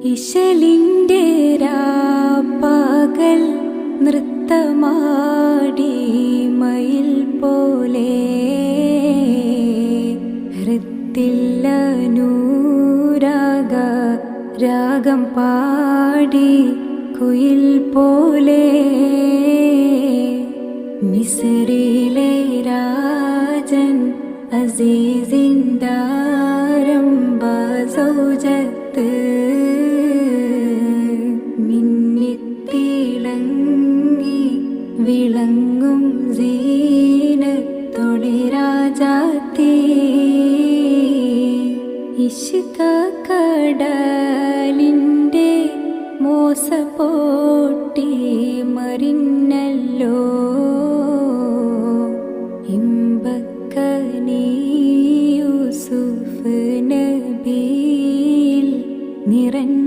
ഇശലിന്റെ രാപ്പകൽ നൃത്തമാടി മയിൽ പോലെ ഹൃത്തില്ല നൂരാഗ രാഗം പാടി കുയിൽ പോലെ മിസറിലെ രാജൻ അസീസിൻ സൗജത്ത് മിന്നിത്തിളങ്ങി വിളങ്ങും ജീനത്തോടെ രാജാത്തേ. ഇഷ്ക കടലിന്റെ മോസപോട്ടി മറിഞ്ഞല്ലോ. ഇമ്പക്കനീയൂസുഫ് നബിയിൽ നിറഞ്ഞ